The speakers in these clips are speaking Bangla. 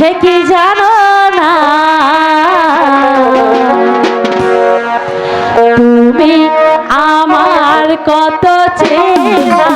সে কি জানো না? তুমি আমার কত চেনা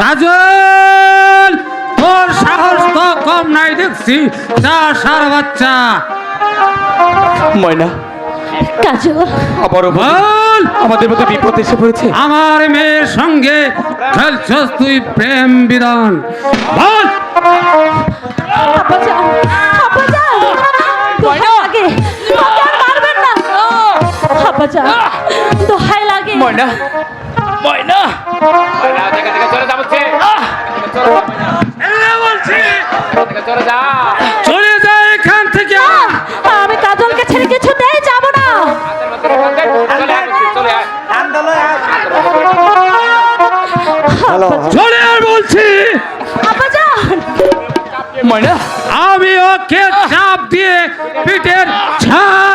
কাজল তোর সাহস তো কম নাই দেখছি। যা সার বাচ্চা। ময়না কাজল। আবার বল। আমাদের মধ্যে বিপদ এসে পড়েছে। আমার মেয়ের সঙ্গে খেলছস তুই প্রেম বিধান। বল। আব্বাজান দোহাই লাগে। ময়না ময়না। ময়না দেখা দেখা চলে এ বলছি। চলে যা চলে যা। এখান থেকে। আমি কাজলকে ছেড়ে কিছুতেই যাব না। চলে আয় চলে আয়। চলে আর বলছি। আব্বাজান ময়না আমি ওকে চাপ দিয়ে পিঠের ছাপ